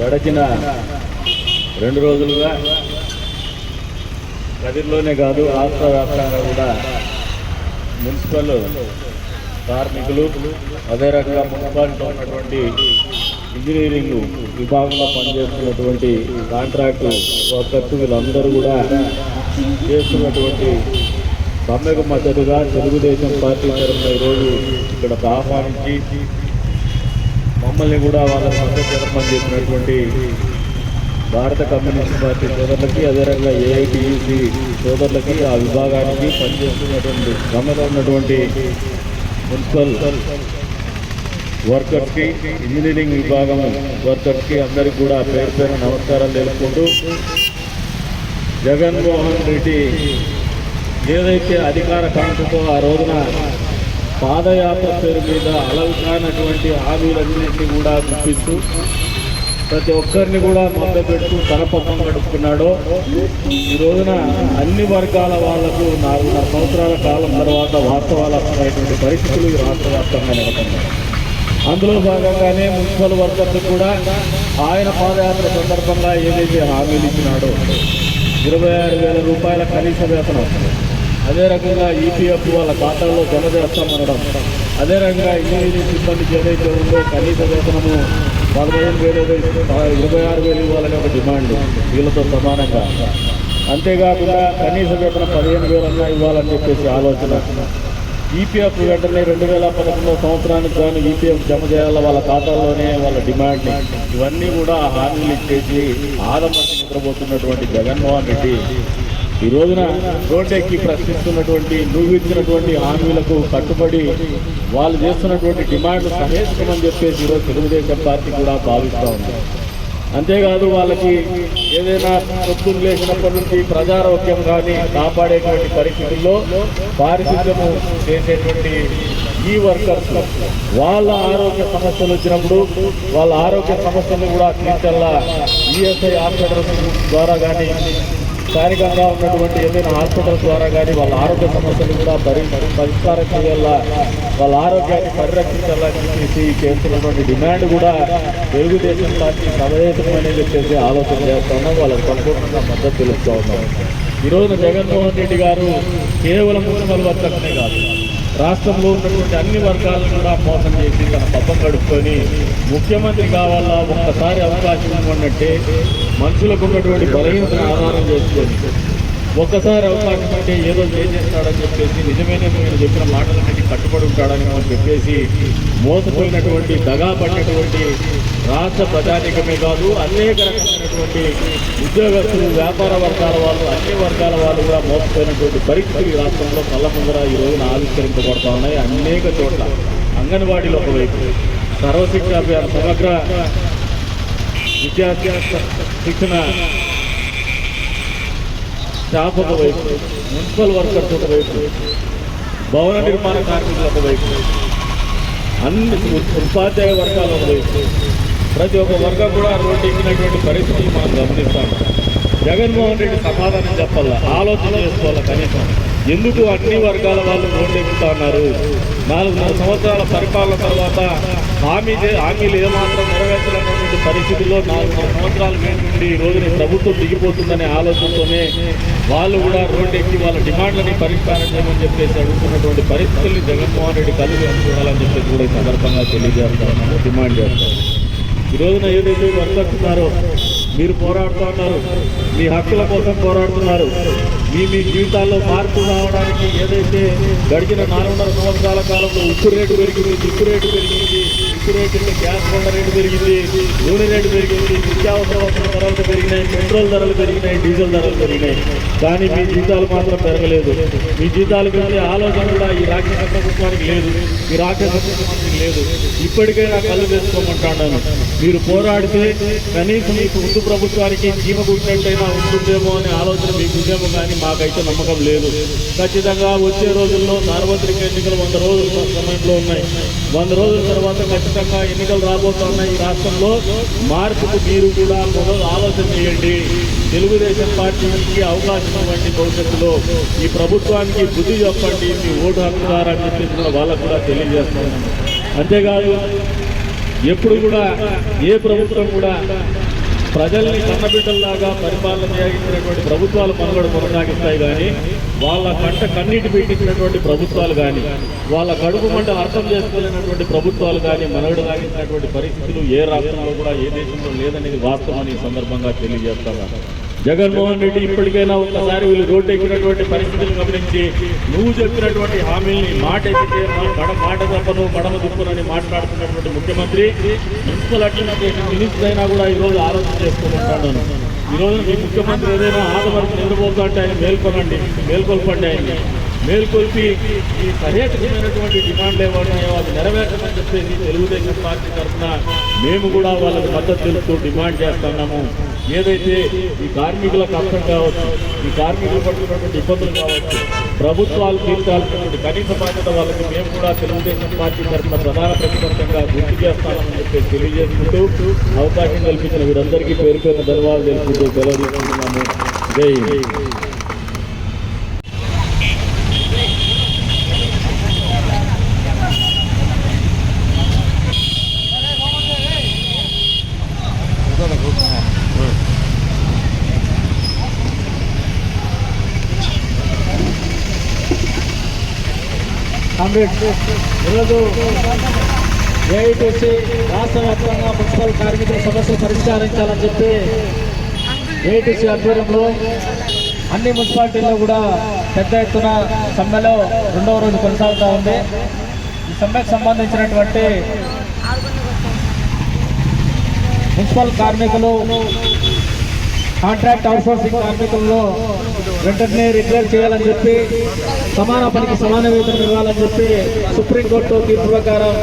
గడచిన రెండు రోజులుగా కదిర్లోనే కాదు రాష్ట్ర వ్యాప్తంగా కూడా మున్సిపల్ కార్మికులు అదే రకంగా మున్సిపాలిటీలో ఉన్నటువంటి ఇంజనీరింగ్ విభాగంలో పనిచేస్తున్నటువంటి కాంట్రాక్టు వర్కర్స్ వీళ్ళందరూ కూడా చేస్తున్నటువంటి సమ్మెకు మద్దతుగా తెలుగుదేశం పార్టీ తరఫున ఈరోజు ఇక్కడ ఆహ్వానించి మమ్మల్ని కూడా వాళ్ళ మద్దతు జరపమని చెప్పినటువంటి భారత కమ్యూనిస్ట్ పార్టీ సోదరులకి అదే రకంగా సోదరులకి ఆ విభాగానికి పనిచేస్తున్నటువంటి గమలో ఉన్నటువంటి మున్సిపల్ వర్కర్స్కి ఇంజనీరింగ్ విభాగం వర్కర్స్కి అందరికీ కూడా పేరు పేరు నమస్కారాలు తెలుపుకుంటూ జగన్మోహన్ రెడ్డి ఏదైతే అధికార కాంక్షతో ఆ రోజున పాదయాత్ర పేరు మీద అలవి కానటువంటి హామీలన్నింటినీ కూడా గుర్తిస్తూ ప్రతి ఒక్కరిని కూడా మొదట పెడుతూ తన పక్కన గడుపుకున్నాడో ఈ రోజున అన్ని వర్గాల వాళ్ళకు నాలుగున్నర సంవత్సరాల కాలం తర్వాత వాస్తవాలు పరిస్థితులు ఈ రాష్ట్ర వ్యాప్తంగా నెలకొన్నాయి. అందులో భాగంగానే మున్సిపల్ వర్కర్స్ కూడా ఆయన పాదయాత్ర సందర్భంగా ఏదైతే హామీలు ఇచ్చినాడో ఇరవై ఆరు వేల రూపాయల కనీస వేతనం అదే రకంగా ఈపీఎఫ్ వాళ్ళ ఖాతాల్లో జమ చేస్తామనడం అదే రకంగా ఇంజనీరింగ్ సిబ్బందికి ఏదైతే ఉందో కనీస వేతనము పదహైదు వేలు ఇరవై ఆరు వేలు ఇవ్వాలని ఒక డిమాండ్ వీళ్ళతో సమానంగా. అంతేకాకుండా కనీస వేతనం పదిహేను వేలన్నా ఇవ్వాలని చెప్పేసి ఆలోచన. ఈపీఎఫ్ వెంటనే రెండు వేల పదకొండవ సంవత్సరానికి గాను ఈపీఎఫ్ జమ చేయాల వాళ్ళ ఖాతాల్లోనే వాళ్ళ డిమాండ్. ఇవన్నీ కూడా హామీలు ఇచ్చేసి ఆదమర్చి నిద్రపోతున్నటువంటి జగన్మోహన్ రెడ్డి ఈ రోజున రోడ్డెక్కి ప్రశ్నిస్తున్నటువంటి నువ్వు ఇచ్చినటువంటి హామీలకు కట్టుబడి వాళ్ళు చేస్తున్నటువంటి డిమాండ్లు సహేసుకోమని చెప్పేసి ఈరోజు తెలుగుదేశం పార్టీ కూడా భావిస్తూ ఉంది. అంతేకాదు వాళ్ళకి ఏదైనా పొద్దున్న లేచినప్పటి నుంచి ప్రజారోగ్యం కానీ కాపాడేటువంటి పరిస్థితుల్లో పారిశుద్ధ్యము చేసేటువంటి ఈ వర్కర్స్ వాళ్ళ ఆరోగ్య సమస్యలు వచ్చినప్పుడు వాళ్ళ ఆరోగ్య సమస్యలు కూడా తీర్చల్లా ఈఎస్ఐ హాస్పిటల్ ద్వారా కానీ స్థానికంగా ఉన్నటువంటి ఏదైనా హాస్పిటల్ ద్వారా కానీ వాళ్ళ ఆరోగ్య సమస్యలు కూడా పరి పరిష్కారం చేయాలా? వాళ్ళ ఆరోగ్యాన్ని పరిరక్షించాలని చెప్పేసి చేస్తున్నటువంటి డిమాండ్ కూడా తెలుగుదేశం పార్టీ సవరేతమని చెప్పేసి ఆలోచన చేస్తా ఉన్నాం. వాళ్ళకి సంపూర్ణంగా మద్దతు తెలుస్తూ ఉన్నాం. ఈ జగన్మోహన్ రెడ్డి గారు కేవలం మున్సిపల్ వర్కర్స్నే కాదు. రాష్ట్రంలో ఉన్నటువంటి అన్ని వర్గాలను కూడా మోసం చేసి తన పబ్బం గడుపుకొని ముఖ్యమంత్రి కావాలా ఒక్కసారి అవకాశం ఇవ్వనంటే మనుషులకు ఉన్నటువంటి బలహీనతను ఆధారం చేసుకొని ఒక్కసారి అవకాశం అంటే ఏదో చేసేస్తాడని చెప్పేసి నిజమైన నేను చెప్పిన మాటలన్నిటి కట్టుబడి ఉంటాడని మనం చెప్పేసి మోసపోయినటువంటి దగా పడినటువంటి రాష్ట్ర ప్రజానికమే కాదు అనేక రకమైనటువంటి ఉద్యోగస్తులు వ్యాపార వర్గాల వాళ్ళు అన్ని వర్గాల వాళ్ళు కూడా మోసపోయినటువంటి పరిస్థితులు రాష్ట్రంలో కళ్ళ ముందర ఈ రోజున ఆవిష్కరించబడతా ఉన్నాయి అనేక చోట్ల. అంగన్వాడీలో ఒకవైపు సర్వశిక్ష అభియాన్ సమగ్ర విద్యార్థి శిక్షణ స్టాఫ్ ఒకవైపు మున్సిపల్ వర్కర్స్ ఒకవైపు భవన నిర్మాణ కార్మికులు ఒకవైపు అన్ని ఉపాధ్యాయ వర్గాలు ఒకవైపు. ప్రతి ఒక్క వర్గం కూడా రోడ్డు ఎక్కినటువంటి పరిస్థితులు మనం గమనిస్తాం. జగన్మోహన్ రెడ్డి సమాధానం చెప్పాల? ఆలోచన చేసుకోవాలి కనీసం? ఎందుకు అన్ని వర్గాల వాళ్ళు రోడ్డు ఉన్నారు? నాలుగున్నర సంవత్సరాల పరిపాలన తర్వాత హామీ హామీలు ఏమాత్రం నెరవేర్చలేనటువంటి పరిస్థితుల్లో నాలుగున్నర సంవత్సరాల నుండి ఈ రోజున ప్రభుత్వం దిగిపోతుందనే ఆలోచనతోనే వాళ్ళు కూడా రోడ్డు ఎక్కి వాళ్ళ డిమాండ్లని పరిష్కారం చేయమని చెప్పేసి అడుగుతున్నటువంటి పరిస్థితుల్ని జగన్మోహన్ రెడ్డి కలిగి అనుకోవాలని చెప్పేసి కూడా ఈ సందర్భంగా తెలియజేస్తా డిమాండ్ చేస్తాం ఈ రోజున ఏదైతే వర్కర్స్ ఉన్నారో మీరు పోరాడుతూ ఉన్నారు మీ హక్కుల కోసం పోరాడుతున్నారు. మీ మీ జీవితాల్లో మార్పు రావడానికి ఏదైతే గడిచిన నాలుగున్నర సంవత్సరాల కాలంలో ఉప్పు రేటు పెరిగింది దిక్కు రేటు పెరిగింది ఉప్పు రేటు అంటే గ్యాస్ కొండ రేటు పెరిగింది నూనె రేటు పెరిగింది నిత్యావసర వస్తువుల ధరలు పెరిగినాయి పెట్రోల్ ధరలు పెరిగినాయి డీజిల్ ధరలు పెరిగినాయి. కానీ మీ జీతాలు మాత్రం పెరగలేదు. మీ జీతాలు కానీ ఆలోచన కూడా ఈ రాక్షస ప్రభుత్వానికి లేదు. ఈ రాక్షస ప్రభుత్వానికి లేదు. ఇప్పటికైనా కళ్ళు తెచ్చుకోమంటాను మీరు పోరాడితే కనీసం మీకు ముందు ప్రభుత్వానికి చీమ గుట్టినట్టయినా ఉంటుందేమో అనే ఆలోచన మీకు ఉందేమో కానీ మాకైతే నమ్మకం లేదు. ఖచ్చితంగా వచ్చే రోజుల్లో సార్వత్రిక ఎన్నికలు వంద రోజుల సమయంలో ఉన్నాయి. వంద రోజుల తర్వాత ఖచ్చితంగా ఎన్నికలు రాబోతున్నాయి. ఈ రాష్ట్రంలో మార్పుకు మీరు కూడా మొదలు ఆలోచన చేయండి. తెలుగుదేశం పార్టీకి అవకాశం ఇవ్వండి భవిష్యత్తులో ఈ ప్రభుత్వానికి బుద్ధి చెప్పండి. మీ ఓటు హక్కుదారని చెప్పిన చెప్పేసి కూడా వాళ్ళకు కూడా తెలియజేస్తున్నాను అంతేకాదు ఎప్పుడు కూడా ఏ ప్రభుత్వం కూడా ప్రజల్ని కన్నబిడ్డల్లాగా పరిపాలన చేయించినటువంటి ప్రభుత్వాలు మనుగడ కొనసాగిస్తాయి కానీ వాళ్ళ కంట కన్నీటి పెట్టించినటువంటి ప్రభుత్వాలు కానీ వాళ్ళ కడుపు మంట అర్థం చేసుకోలేనటువంటి ప్రభుత్వాలు కానీ మనుగడ సాగించినటువంటి పరిస్థితులు ఏ రాష్ట్రంలో కూడా ఏ దేశంలో లేదనేది వాస్తవం ఈ సందర్భంగా తెలియజేస్తాను. జగన్మోహన్ రెడ్డి ఇప్పటికైనా ఒకసారి వీళ్ళు రోడ్డు ఎక్కినటువంటి పరిస్థితులు గమనించి నువ్వు చెప్పినటువంటి హామీల్ని మాట ఎక్కితే మడ మాట తప్పను కడమ దుప్పునని మాట్లాడుతున్నటువంటి ముఖ్యమంత్రి మున్సిపల్ అడ్మినిస్ట్రేషన్ మినిస్టర్ అయినా కూడా ఈ రోజు ఆలోచన చేసుకుంటున్నాను. ఈ రోజు మీ ముఖ్యమంత్రి ఏదైనా ఆదమరికి నిద్రపోతుంటే ఆయన మేల్కొనండి మేల్కొల్పండి ఆయన్ని. మేల్కొల్పి ఈ సహేతుకమైనటువంటి డిమాండ్లు ఏమన్నాయో అవి నెరవేర్చమని చెప్పేసి తెలుగుదేశం పార్టీ తరఫున మేము కూడా వాళ్ళకి మద్దతు తెలుపుతూ డిమాండ్ చేస్తున్నాము. ఏదైతే ఈ కార్మికుల కష్టం కావచ్చు ఈ కార్మికులు పడుతున్నటువంటి ఇబ్బందులు కావచ్చు ప్రభుత్వాలు తీర్చాల్సినటువంటి కనీస బాధ్యత వాళ్ళకి మేము కూడా తెలుగుదేశం పార్టీ తరఫున ప్రధాన ప్రతిపక్షంగా గుర్తు చేస్తామని చెప్పి తెలియజేసుకుంటూ అవకాశం కల్పించిన వీరందరికీ పేరు పేరు ధన్యవాదాలు తెలుసుకుంటూ సెలవు తీసుకుంటున్నాము. జై హింద్. ఈరోజు ఏఐటీసీ రాష్ట్ర వ్యాప్తంగా మున్సిపల్ కార్మికుల సమస్యలు పరిష్కరించాలని చెప్పి ఏఐటీసీ ఆధ్వర్యంలో అన్ని మున్సిపాలిటీల్లో కూడా పెద్ద ఎత్తున సమ్మెలో రెండవ రోజు కొనసాగుతూ ఉంది ఈ సమ్మెకు సంబంధించినటువంటి మున్సిపల్ కార్మికులు కాంట్రాక్ట్ అవుట్సోర్సింగ్ కార్మికుల్లో వెంటనే రిక్లేర్ చేయాలని చెప్పి సమాన పనికి సమాన వేతనం ఇవ్వాలని చెప్పి సుప్రీంకోర్టు తీర్పు ప్రకారం